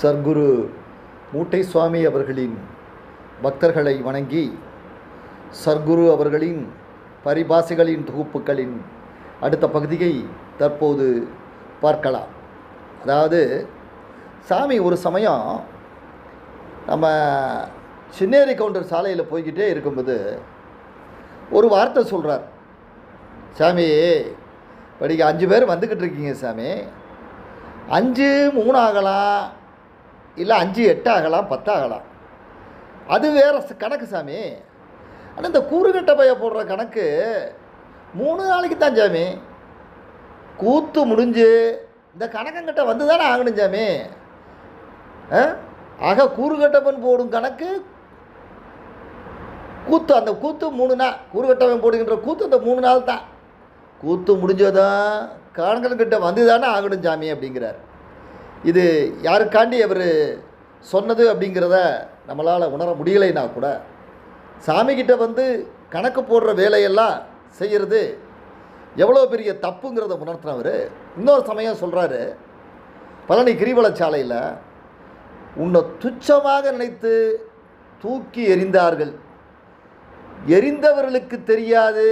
சர்க்குரு மூட்டை சுவாமி அவர்களின் பக்தர்களை வணங்கி சர்க்குரு அவர்களின் பரிபாசைகளின் தொகுப்புகளின் அடுத்த பகுதியை தற்போது பார்க்கலாம். அதாவது சாமி ஒரு சமயம் நம்ம சின்னேரி கவுண்டர் சாலையில் போய்கிட்டே இருக்கும்போது ஒரு வார்த்தை சொல்கிறார் சாமி படிக்க அஞ்சு பேர் வந்துக்கிட்டு இருக்கீங்க சாமி. அஞ்சு மூணு ஆகலாம். இல்லை அஞ்சு எட்டு ஆகலாம் பத்து ஆகலாம். அது வேறு கணக்கு சாமி. ஆனால் இந்த கூறுகட்ட பைய போடுற கணக்கு மூணு நாளைக்கு தான் சாமி. கூத்து முடிஞ்சு இந்த கணக்கங்கிட்ட வந்து தானே ஆகணும் சாமி. ஆ? ஆக கூறுகட்டவன் போடும் கணக்கு கூத்து அந்த கூத்து மூணு நாள் கூறுகட்டவன் போடுகின்ற கூத்து அந்த மூணு நாள் தான். கூத்து முடிஞ்சதும் கணக்கன்கிட்ட வந்து தானே ஆகணும் சாமி அப்படிங்கிறார். இது யாருக்காண்டி அவர் சொன்னது அப்படிங்கிறத நம்மளால் உணர முடியலைன்னா கூட சாமிக்கிட்ட வந்து கணக்கு போடுற வேலையெல்லாம் செய்கிறது எவ்வளோ பெரிய தப்புங்கிறத உணர்த்தினவர் இன்னொரு சமயம் சொல்கிறாரு பழனி கிரிவலச்சாலையில் உன்னை துச்சமாக நினைத்து தூக்கி எறிந்தார்கள். எரிந்தவர்களுக்கு தெரியாது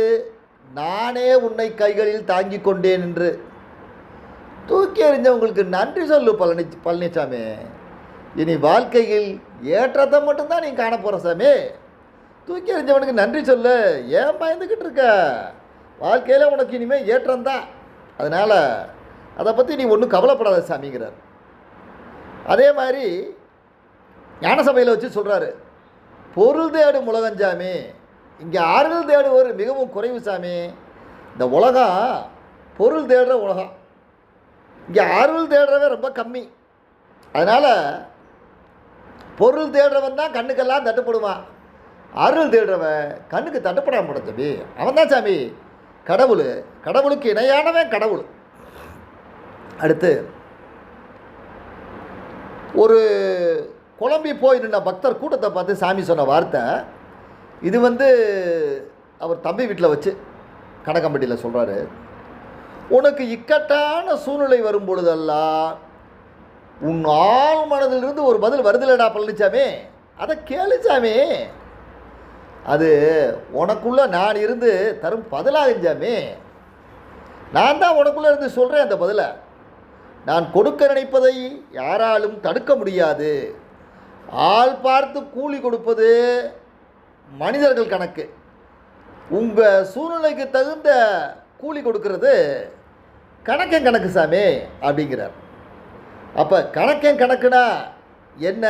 நானே உன்னை கைகளில் தாங்கிக் கொண்டேன் என்று. தூக்கி எறிஞ்சவங்களுக்கு நன்றி சொல்லு பழனி பழனிசாமி இனி வாழ்க்கையில் ஏற்றத்தை மட்டும்தான் நீ காண போகிற சாமி. தூக்கி எறிஞ்சவனுக்கு நன்றி சொல்லு. ஏன் பயந்துக்கிட்டு இருக்க? வாழ்க்கையில் உனக்கு இனிமேல் ஏற்றம் தான். அதனால் அதை பற்றி நீ ஒன்றும் கவலைப்படாத சாமிங்கிறார். அதே மாதிரி ஞானசபையில் வச்சு சொல்கிறாரு பொருள் தேடும் உலகம் சாமி. இங்கே ஆறுதல் தேடுவோர் மிகவும் குறைவு சாமி. இந்த உலகம் பொருள் தேடுற உலகம். இங்கே அருள் தேடுறவன் ரொம்ப கம்மி. அதனால் பொருள் தேடுறவன் தான் கண்ணுக்கெல்லாம் தட்டுப்படுவான். அருள் தேடுறவன் கண்ணுக்கு தட்டுப்படாம போட தம்பி. அவன் தான் சாமி. கடவுள். கடவுளுக்கு இணையானவன் கடவுள். அடுத்து ஒரு குழம்பி போய் நின்ன பக்தர் கூட்டத்தை பார்த்து சாமி சொன்ன வார்த்தை இது வந்து அவர் தம்பி வீட்டில் வச்சு கணக்கம்பட்டியில் சொல்கிறாரு உனக்கு இக்கட்டான சூழ்நிலை வரும் பொழுதெல்லாம் உன் ஆள் மனதிலிருந்து ஒரு பதில் வருதில்லடா பழனிசாமி அதை கேளு அது உனக்குள்ள நான் இருந்து தரும் பதிலாக சாமி. நான் தான் உனக்குள்ளே இருந்து சொல்கிறேன் அந்த பதிலை. நான் கொடுக்க நினைப்பதை யாராலும் தடுக்க முடியாது. ஆள் பார்த்து கூலி கொடுப்பது மனிதர்கள் கணக்கு. உங்கள் சூழ்நிலைக்கு தகுந்த கூலி கொடுக்கறது கணக்கன் கணக்கு சாமி அப்படிங்கிறார். அப்போ கணக்கன் கணக்குனா என்ன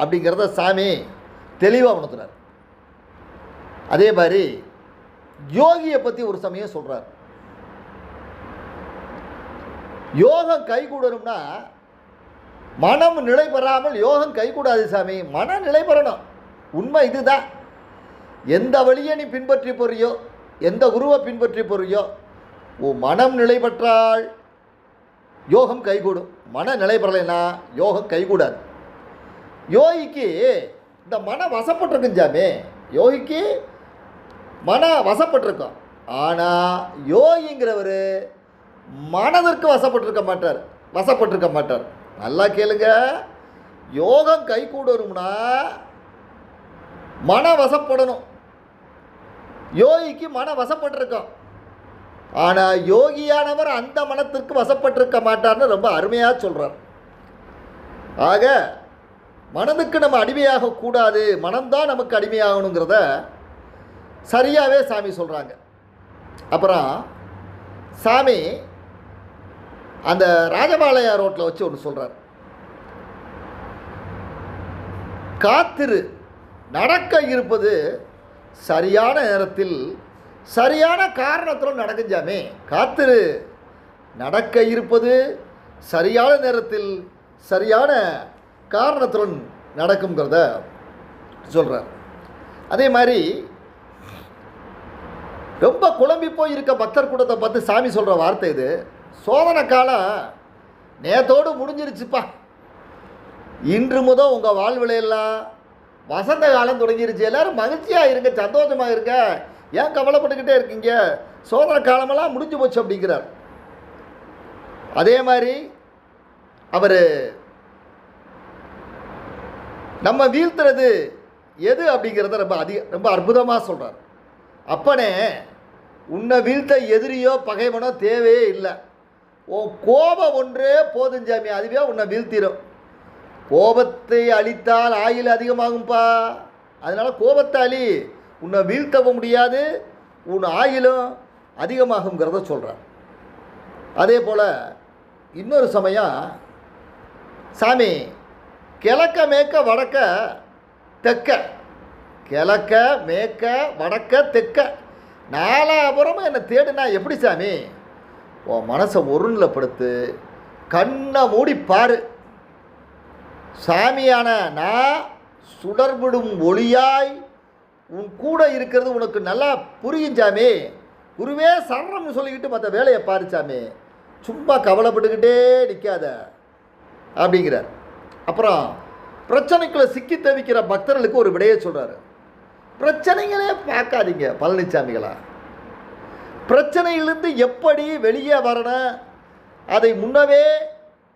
அப்படிங்கிறத சாமி தெளிவாக உணர்த்துறார். அதே மாதிரி யோகியை பற்றி ஒரு சமயம் சொல்கிறார் யோகம் கைகூடணும்னா மனம் நிலை பெறாமல் யோகம் கைகூடாது சாமி. மன நிலை பெறணும். உண்மை இதுதான். எந்த வழியை நீ பின்பற்றி போறியோ எந்த குருவை பின்பற்றி போறியோ உன் மனம் நிலை பெற்றால் யோகம் கைகூடும். மன நிலை பெறலைன்னா யோகம் கைகூடாது. யோகிக்கு இந்த மன வசப்பட்டிருக்கும் சாமி யோகிக்கு மன வசப்பட்டிருக்கும். ஆனால் யோகிங்கிறவர் மனதிற்கு வசப்பட்டிருக்க மாட்டார் வசப்பட்டிருக்க மாட்டார். நல்லா கேளுங்க. யோகம் கை கூடணும்னா மன வசப்படணும். யோகிக்கு மன வசப்பட்டிருக்கும். ஆனால் யோகியானவர் அந்த மனத்திற்கு வசப்பட்டிருக்க மாட்டார்னு ரொம்ப அருமையாக சொல்கிறார் ஆக மனதுக்கு நம்ம அடிமையாக கூடாது மனம்தான் நமக்கு அடிமையாகணுங்கிறத சரியாகவே சாமி சொல்கிறாங்க அப்புறம் சாமி அந்த ராஜபாளையா ரோட்டில் வச்சு ஒன்று சொல்கிறார் காத்திரு நடக்க இருப்பது சரியான நேரத்தில் சரியான காரணத்தில் நடக்கும் ஜாமே. காத்திரு. நடக்க இருப்பது சரியான நேரத்தில் சரியான காரணத்துடன் நடக்குங்கிறத சொல்கிறார் அதே மாதிரி ரொம்ப குழம்பி போய் இருக்க பக்தர் கூட்டத்தை பார்த்து சாமி சொல்கிற வார்த்தை இது. சோதனை காலம் நேத்தோடு முடிஞ்சிருச்சுப்பா. இன்று முதல் உங்கள் வாழ்வில எல்லாம் வசந்த காலம் தொடங்கிருச்சு. எல்லாரும் மகிழ்ச்சியாக இருங்க சந்தோஷமாக இருங்க. ஏன் கவலைப்பட்டுக்கிட்டே இருக்கீங்க? சோதனை காலமெல்லாம் முடிஞ்சு போச்சு அப்படிங்கிறார். அதே மாதிரி அவர் நம்ம வீழ்த்துறது எது அப்படிங்கிறத ரொம்ப அதிக ரொம்ப அற்புதமாக சொல்கிறார் அப்பனே உன்னை வீழ்த்த எதிரியோ பகைவனோ தேவையே இல்லை. ஓ கோபம் ஒன்றே போதும் சாமி அதுவே உன்னை வீழ்த்திடும் கோபத்தை அழித்தால் ஆயில் அதிகமாகும்ப்பா அதனால் கோபத்தை அழி. உன்னை வீழ்த்தவும் முடியாது உன் ஆயிலும் அதிகமாகுங்கிறத சொல்கிறார் அதே போல் இன்னொரு சமயம் சாமி கிழக்க மேற்க வடக்க தெற்க. கிழக்க மேற்க வடக்க தெற்க. நாலாபுரமும் என்னை தேடுனா எப்படி சாமி? உன் மனசை ஒருநிலைப்படுத்து கண்ணை மூடி பாரு. சாமியான நான் சுடர்விடும் ஒளியாய் உன் கூட இருக்கிறது உனக்கு நல்லா புரியும் சாமி. குருவே சரணம்னு சொல்லிக்கிட்டு மற்ற வேலையை பாரு சும்மா கவலைப்பட்டுக்கிட்டே நிற்காத அப்படிங்கிறார். அப்புறம் பிரச்சனைக்குள்ளே சிக்கி தவிக்கிற பக்தர்களுக்கு ஒரு விடையை சொல்கிறாரு பிரச்சனைகளே பார்க்காதீங்க பழனிசாமிகளா பிரச்சனையிலிருந்து எப்படி வெளியே வரணும்? அதை முன்னவே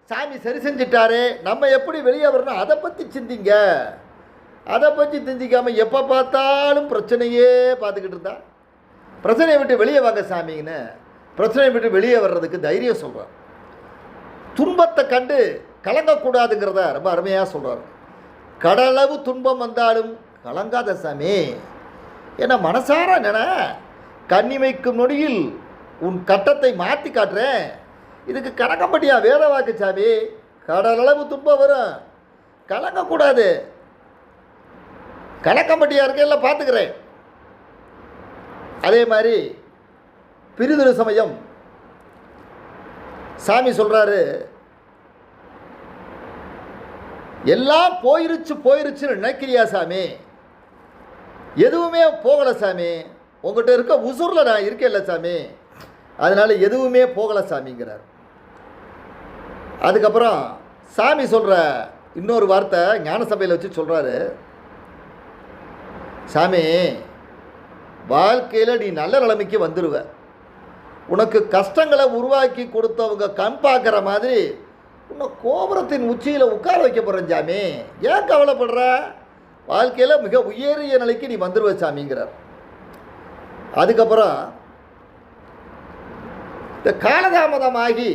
சாமி சரி செஞ்சிட்டாரு. நம்ம எப்படி வெளியே வரணும்? அதை பற்றி சிந்திங்க. அதை பற்றி திஞ்சிக்காமல் எப்போ பார்த்தாலும் பிரச்சனையே பார்த்துக்கிட்டு இருந்தா. பிரச்சனையை விட்டு வெளியே வாங்க சாமிங்கன்னு பிரச்சனையை விட்டு வெளியே வர்றதுக்கு தைரியம் சொல்கிறார் துன்பத்தை கண்டு கலங்கக்கூடாதுங்கிறத ரொம்ப அருமையாக சொல்கிறார் கடலவு துன்பம் வந்தாலும் கலங்காத சாமி. ஏன்னா மனசார நின கண்ணிமைக்கும் நொடியில் உன் கட்டத்தை மாற்றி காட்டுறேன். இதுக்கு கணக்கப்படியா வேத வாக்கு சாமி கடலளவு துன்பம் வரும். கலங்கக்கூடாது. கணக்கம்பட்டியாக கணக்கம்பட்டியா இல்லை பார்த்துக்கிறேன் அதே மாதிரி பிரிதொரு சமயம் சாமி சொல்கிறாரு எல்லாம் போயிருச்சு போயிருச்சுன்னு நினைக்கிறியா சாமி? எதுவுமே போகலை சாமி. உங்கள்கிட்ட இருக்க உசூரில் நான் இருக்கேன்ல சாமி. அதனால் எதுவுமே போகலை சாமிங்கிறார். அதுக்கப்புறம் சாமி சொல்கிற இன்னொரு வார்த்தை ஞான சபையில் வச்சு சொல்கிறாரு சாமி வாழ்க்கையில் நீ நல்ல நிலைமைக்கு வந்துடுவ உனக்கு கஷ்டங்களை உருவாக்கி கொடுத்தவங்க கண் பார்க்குற மாதிரி உன்னை கோபுரத்தின் உச்சியில் உட்கார வைக்க போகிறேன் சாமி. ஏன் கவலைப்படுற? வாழ்க்கையில் மிக உயரிய நிலைக்கு நீ வந்துடுவ சாமிங்கிறார். அதுக்கப்புறம் இந்த காலதாமதமாகி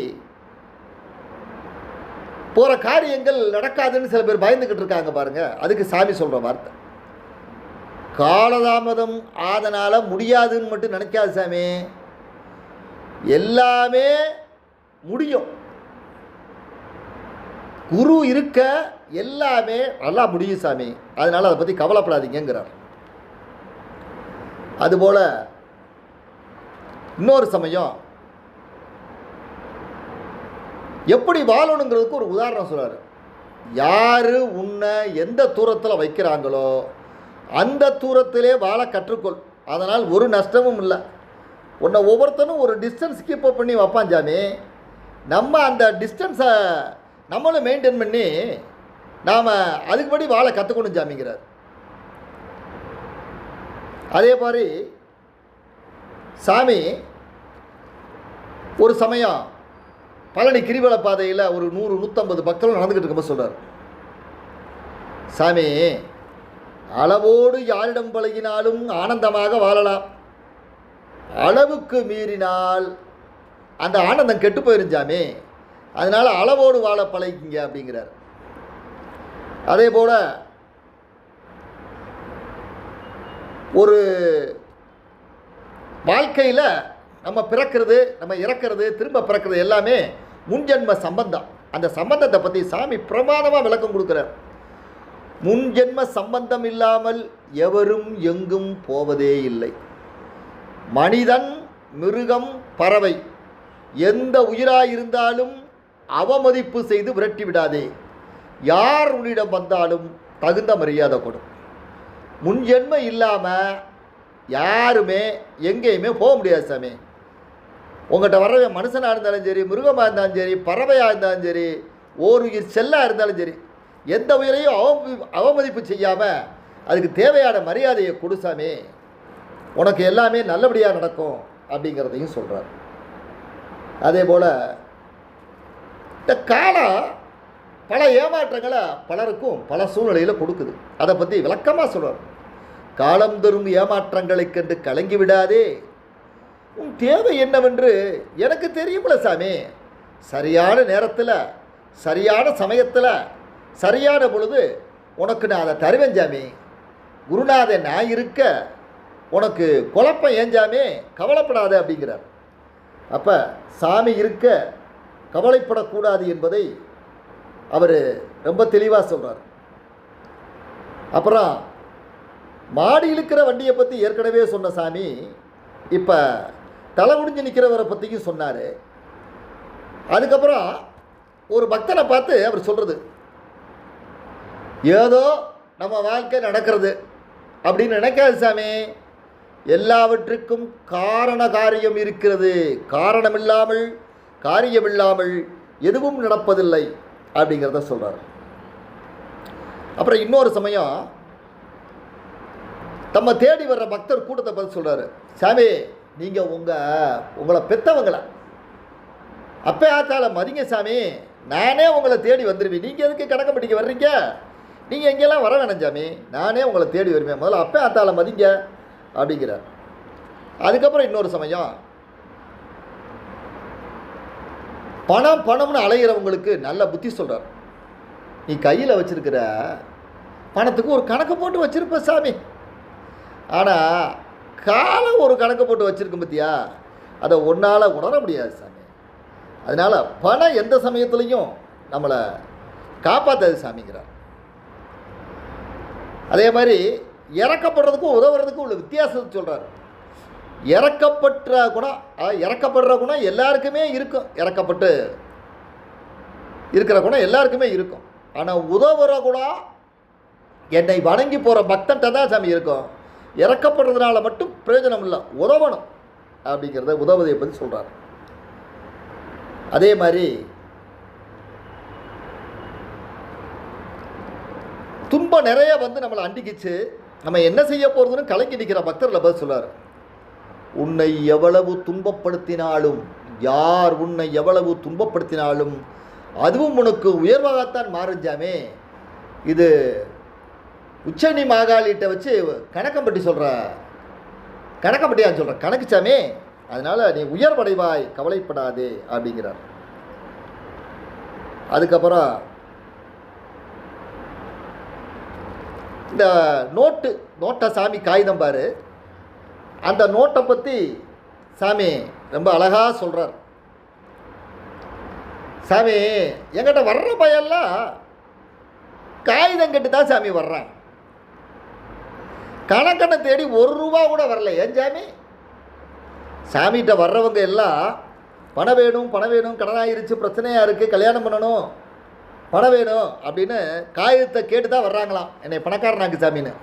போகிற காரியங்கள் நடக்காதுன்னு சில பேர் பயந்துக்கிட்டு இருக்காங்க பாருங்கள் அதுக்கு சாமி சொல்கிற வார்த்தை. காலதாமதம் ஆதனால் முடியாதுன்னு மட்டும் நினைக்காது சாமி. எல்லாமே முடியும். குரு இருக்க எல்லாமே நல்லா முடியும் சாமி. அதனால் அதை பற்றி கவலைப்படாதீங்கிறார் அதுபோல் இன்னொரு சமயம் எப்படி வாழணுங்கிறதுக்கு ஒரு உதாரணம் சொல்கிறார் யார் உன்னை எந்த தூரத்தில் வைக்கிறாங்களோ அந்த தூரத்திலே வாழ கற்றுக்கொள். அதனால் ஒரு நஷ்டமும் இல்லை. உன்னை ஒவ்வொருத்தனும் ஒரு டிஸ்டன்ஸ் கீப்பப் பண்ணி வைப்பான் சாமி நம்ம அந்த டிஸ்டன்ஸை நம்மளும் மெயின்டைன் பண்ணி நாம் அதுக்குபடி வாழ கற்றுக்கணும் ஜாமிங்கிறார். அதே மாதிரி சாமி ஒரு சமயம் பழனி கிரிவல பாதையில் ஒரு நூறு நூற்றம்பது பக்தர்கள் நடந்துக்கிட்டு இருக்கும்போது சொல்கிறார் சாமி அளவோடு யாரிடம் பழகினாலும் ஆனந்தமாக வாழலாம். அளவுக்கு மீறினால் அந்த ஆனந்தம் கெட்டு போயிருந்தாமே அதனால் அளவோடு வாழ பழகிங்க அப்படிங்கிறார். அதே போல் ஒரு வாழ்க்கையில் நம்ம பிறக்கிறது நம்ம இறக்கிறது திரும்ப பிறக்கிறது எல்லாமே முன்ஜென்ம சம்பந்தம். அந்த சம்பந்தத்தை பற்றி சாமி பிரமாதமாக விளக்கம் கொடுக்குறார். முன்ஜென்ம சம்பந்தம் இல்லாமல் எவரும் எங்கும் போவதே இல்லை. மனிதன் மிருகம் பறவை. எந்த உயிராயிருந்தாலும் அவமதிப்பு செய்து விரட்டி விடாதே யார் உன்னிடம் வந்தாலும் தகுந்த மரியாதை கொடு. முன்ஜென்ம இல்லாமல் யாருமே எங்கேயுமே போக முடியாது சாமி. உங்கள்கிட்ட வரவே மனுஷனாக இருந்தாலும் சரி மிருகமாக இருந்தாலும் சரி பறவையாக இருந்தாலும் சரி ஓர் உயிர் செல்லாக இருந்தாலும் சரி எந்த உயிரையும் அவ அவமதிப்பு செய்யாமல் அதுக்கு தேவையான மரியாதையை கொடுசாமே உனக்கு எல்லாமே நல்லபடியாக நடக்கும் அப்படிங்கிறதையும் சொல்கிறார் அதே போல் இந்த காலம் பல ஏமாற்றங்களை பலருக்கும் பல சூழ்நிலையில் கொடுக்குது. அதை பற்றி விளக்கமாக சொல்கிறார் காலம் தரும் ஏமாற்றங்களைக் கண்டு கலங்கி விடாதே. உன் தேவை என்னவென்று எனக்கு தெரியும்ல சாமி. சரியான நேரத்தில் சரியான சமயத்தில் சரியான பொழுது உனக்கு நான் அதை தருவேன் ஜாமி. குருநாதன் நான் இருக்க உனக்கு குழப்பம் ஏன் சாமி கவலைப்படாத அப்படிங்கிறார். அப்போ சாமி இருக்க கவலைப்படக்கூடாது என்பதை அவர் ரொம்ப தெளிவாக சொல்கிறார் அப்புறம் மாடி இழுக்கிற வண்டியை பற்றி ஏற்கனவே சொன்ன சாமி இப்போ தலை குடிஞ்சு நிற்கிறவரை பற்றியும் சொன்னார். அதுக்கப்புறம் ஒரு பக்தனை பார்த்து அவர் சொல்கிறது ஏதோ நம்ம வாழ்க்கை நடக்கிறது. அப்படின்னு நினைக்காது சாமி. எல்லாவற்றுக்கும் காரண காரியம் இருக்கிறது. காரணமில்லாமல் காரியமில்லாமல் எதுவும் நடப்பதில்லை அப்படிங்கிறத சொல்கிறார் அப்புறம் இன்னொரு சமயம் தம்ம தேடி வர்ற பக்தர் கூட்டத்தை பார்த்து சொல்கிறாரு சாமி நீங்கள் உங்கள் உங்களை பெற்றவங்கள அப்போ ஆத்தால மதிங்க சாமி. நானே உங்களை தேடி வந்துடுவேன் நீங்கள் எதுக்கு கணக்கு படிக்க வர்றீங்க? நீங்கள் எங்கெல்லாம் வர வேணாம் சாமி. நானே உங்களை தேடி வருவேன். முதல்ல அப்போ ஆத்தால மதிங்க அப்படிங்கிறார். அதுக்கப்புறம் இன்னொரு சமயம் பணம் பணம்னு அலைகிறவங்களுக்கு நல்ல புத்தி சொல்கிறார் நீ கையில் வச்சுருக்கிற பணத்துக்கு ஒரு கணக்கு போட்டு வச்சுருப்ப சாமி. ஆனால் காலம் ஒரு கணக்கு போட்டு வச்சுருக்கும் பத்தியா? அதை ஒன்றால் உணர முடியாது சாமி. அதனால் பணம் எந்த சமயத்துலையும் நம்மளை காப்பாற்றாது சாமிங்கிறார். அதே மாதிரி இறக்கப்படுறதுக்கும் உதவுறதுக்கும் உள்ள வித்தியாசத்தை சொல்கிறார் இறக்கப்பட்ட குணம் அதாவது இறக்கப்படுற குணம் எல்லாருக்குமே இருக்கும். இறக்கப்பட்டு இருக்கிற குணம் எல்லாருக்குமே இருக்கும். ஆனால் உதவுற குணம் என்னை வணங்கி போகிற பக்தன்ட்ட தான் சாமி இருக்கும். இறக்கப்படுறதுனால மட்டும் பிரயோஜனம் இல்லை உதவணும் அப்படிங்கிறத உதவுதையை பற்றி சொல்கிறார் அதே மாதிரி துன்பம் நிறைய வந்து நம்மளை அண்டிக்கிச்சு. நம்ம என்ன செய்ய போகிறதுன்னு கலக்கி நிற்கிற பக்தர்களை பதில் சொல்றார். உன்னை எவ்வளவு துன்பப்படுத்தினாலும் யார் உன்னை எவ்வளவு துன்பப்படுத்தினாலும் அதுவும் உனக்கு உயர்வாகத்தான் மாறிஞ்சாமே. இது உச்சனி மாகாளிகிட்ட வச்சு கணக்கம்பட்டி சொல்கிற கணக்கம்பட்டியான்னு சொல்கிற கணக்குச்சாமே அதனால் நீ உயர்வடைவாய் கவலைப்படாதே அப்படிங்கிறார். அதுக்கப்புறம் இந்த நோட்டு நோட்டை சாமி காகிதம் பாரு. அந்த நோட்டை பற்றி சாமி ரொம்ப அழகாக சொல்கிறார் சாமி எங்கிட்ட வர்ற பையெல்லாம் காகிதம் கட்டு தான் சாமி வர்றான். கணக்கனை தேடி ஒரு ரூபா கூட வரல. ஏன் சாமி? சாமிகிட்ட வர்றவங்க எல்லாம் பணம் வேணும் பணம் வேணும் கடனாயிருச்சு பிரச்சனையாக இருக்குது கல்யாணம் பண்ணணும். பணம் வேணும் அப்படின்னு காகிதத்தை கேட்டு தான் வர்றாங்களாம். என்னை பணக்காரனாக்கு சாமின்னு.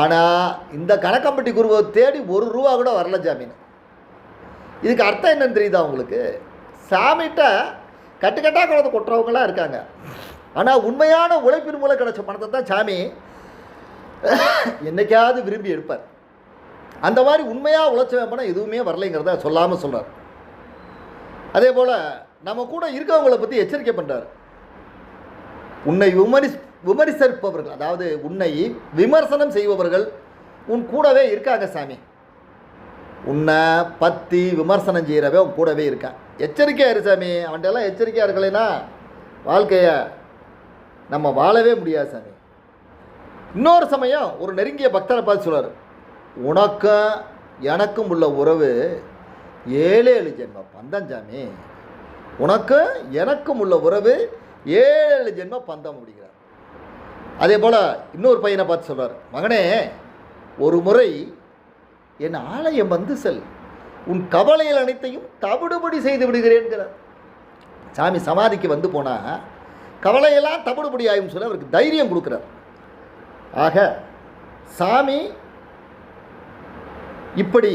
ஆனால் இந்த கணக்கம்பட்டி குருவை தேடி ஒரு ரூபா கூட வரல ஜாமீன் இதுக்கு அர்த்தம் என்னன்னு தெரியுதா உங்களுக்கு? சாமிகிட்ட கட்டுக்கட்டாக குழந்தை கொட்டுறவங்களாம் இருக்காங்க. ஆனால் உண்மையான உழைப்பின் மூலம் கிடைச்ச பணத்தை தான் சாமி என்னைக்காவது விரும்பி எடுப்பார். அந்த மாதிரி உண்மையாக உழைச்ச பணம் எதுவுமே வரலைங்கிறத சொல்லாமல் சொல்கிறார் அதே போல் நம்ம கூட இருக்கவங்களை பற்றி எச்சரிக்கை பண்ணுறார் உன்னை விமரி விமர்சிப்பவர்கள் அதாவது உன்னை விமர்சனம் செய்பவர்கள் உன் கூடவே இருக்காங்க சாமி. உன்னை பற்றி விமர்சனம் செய்கிறவே உன் கூடவே இருக்கான். எச்சரிக்கையாக இரு சாமி. அவன்கிட்டலாம் எச்சரிக்கையாக இருக்கலைன்னா வாழ்க்கையை நம்ம வாழவே முடியாது சாமி. இன்னொரு சமயம் ஒரு நெருங்கிய பக்தரை பார்த்து சொல்கிறார் உனக்கும் எனக்கும் உள்ள உறவு ஏழு ஏழு ஜென்ம பந்தஞ்சாமி உனக்கும் எனக்கும் உள்ள உறவு ஏழு ஜென்ம பந்தம் அப்படிங்கிறார் அதே போல் இன்னொரு பையனை பார்த்து சொல்கிறார் மகனே ஒரு முறை என் ஆலயம் வந்து செல். உன் கவலைகள் அனைத்தையும் தவிடுபடி செய்து விடுகிறேன்கிறார். சாமி சமாதிக்கு வந்து போனால் கவலையெல்லாம் தவிடுபடி ஆகும் சொல்லி அவருக்கு தைரியம் கொடுக்குறார். ஆக சாமி இப்படி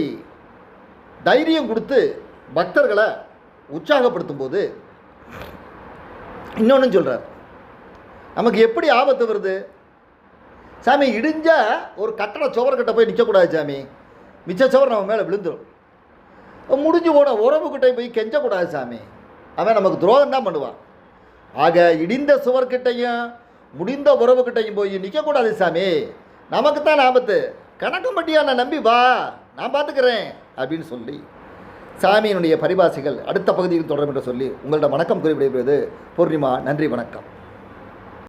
தைரியம் கொடுத்து பக்தர்களை உற்சாகப்படுத்தும் போது இன்னொன்று சொல்கிறார் நமக்கு எப்படி ஆபத்து வருது? சாமி இடிஞ்ச ஒரு கட்டட சுவர்கிட்ட போய் நிற்கக்கூடாது சாமி. மிச்ச சுவர் நம்ம மேலே விழுந்துடும் முடிஞ்சு போன உறவுக்கிட்ட போய் கெஞ்சக்கூடாது சாமி. அவன் நமக்கு துரோகம் தான் பண்ணுவான். ஆக இடிந்த சுவர்கிட்டையும் முடிந்த உறவுக்கிட்டையும் போய் நிற்கக்கூடாது சாமி. நமக்கு தான் ஆபத்து கணக்கம்பட்டியா நான் நம்பி வா நான் பார்த்துக்கிறேன் அப்படின்னு சொல்லி சாமியினுடைய பரிபாசைகள் அடுத்த பகுதியில் தொடரும் என்று சொல்லி உங்கள்ட்ட வணக்கம் குறிப்பிடுவது பூர்ணிமா. நன்றி வணக்கம்.